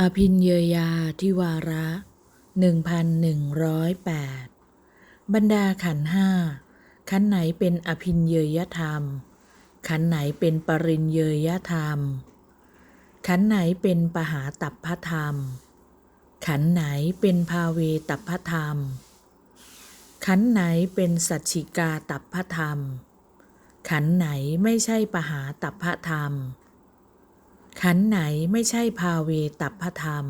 อภินเยยาทิวาระหนึ่งพันหนึ่งร้อยแปดบรรดาขันห้า ขันไหนเป็นอภินเยยธรรม ขันไหนเป็นปรินเยยธรรม ขันไหนเป็นปหาตัพพธรรม ขันไหนเป็นภาเวตัพพธรรม ขันไหนเป็นสัจฉิกาตัพพธรรม ขันไหนไม่ใช่ปหาตัพพธรรม ขันไหนไม่ใช่ภาเวตัพพธรรม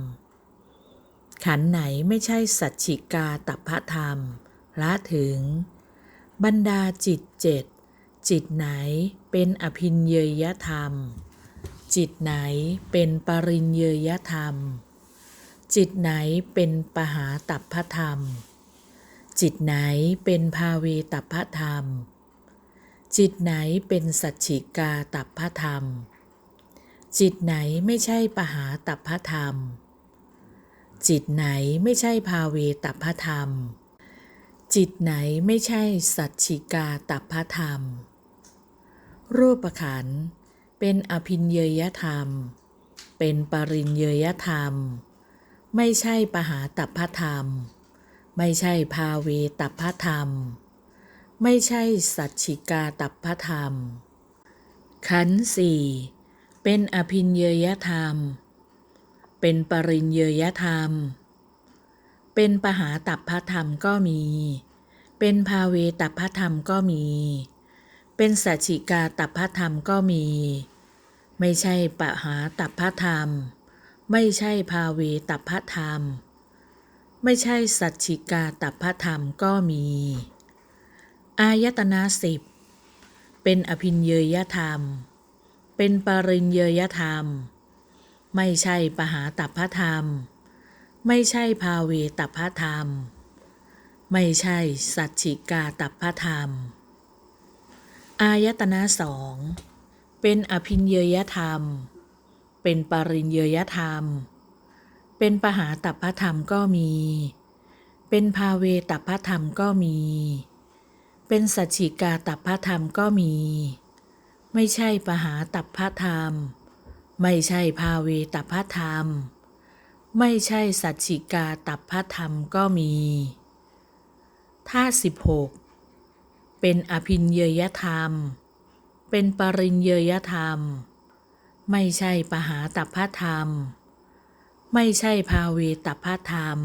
ขันไหนไม่ใช่สัจฉิกาตัพพธรรม ละถึง บรรดาจิตเจ็ดจิตไหนเป็นอภินเยยธรรม จิตไหนเป็นปรินเยยธรรม จิตไหนเป็นปหาตัพพธรรม จิตไหนเป็นภาเวตัพพธรรม จิตไหนเป็นสัจฉิกาตัพพธรรม จิตไหนไม่ใช่ปหาตัพพธรรม จิตไหนไม่ใช่ภาเวตัพพธรรม จิตไหนไม่ใช่สัจฉิกาตัพพธรรม รูปขันธ์เป็นอภินเยยธรรม เป็นปรินเยยธรรม ไม่ใช่ปหาตัพพธรรม ไม่ใช่ภาเวตัพพธรรม ไม่ใช่สัจฉิกาตัพพธรรม ขันธ์สี่ เป็นอภินเยยธรรม เป็นปรินเยยธรรม เป็นปหาตัพพธรรมก็มี เป็นภาเวตัพพธรรมก็มี เป็นสัจฉิกาตัพพธรรมก็มี ไม่ใช่ปหาตัพพธรรม ไม่ใช่ภาเวตัพพธรรม ไม่ใช่สัจฉิกาตัพพธรรมก็มี อายตนะสิบเป็นอภินเยยธรรม เป็นปริญเยยธรรม ไม่ใช่ปหาตัพพธรรม ไม่ใช่ภาเวตัพพธรรม ไม่ใช่สัจฉิกาตัพพธรรม อายตนะสองเป็นอภินเยยธรรม เป็นปริญเยยธรรม เป็นปหาตัพพธรรมก็มี เป็นภาเวตัพพธรรมก็มี เป็นสัจฉิกาตัพพธรรมก็มี ไม่ใช่ปหาตับพพธรรม ไม่ใช่ภาเวตับพพธรรม ไม่ใช่สัจฉิกาตับพพธรรมก็มีท่าสิบหกเป็นอภินเยยธรรม เป็นปริญเยยธรรม ไม่ใช่ปหาตัพพธรรม ไม่ใช่ภาเวตัพพธรรม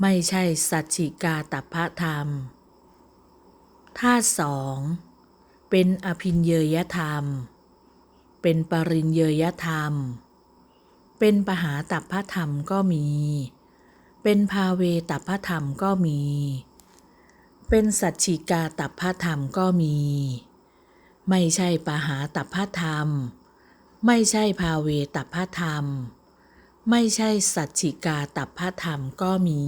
ไม่ใช่สัจฉิกาตัพพธรรมท่าสอง เป็นอภินเยยธรรม เป็นปริญเยยธรรม เป็นปหาตัพพธรรมก็มี เป็นภาเวตัพพธรรมก็มี เป็นสัจฉิกาตัพพธรรมก็มี ไม่ใช่ปหาตัพพธรรม ไม่ใช่ภาเวตัพพธรรม ไม่ใช่สัจฉิกาตัพพธรรมก็มี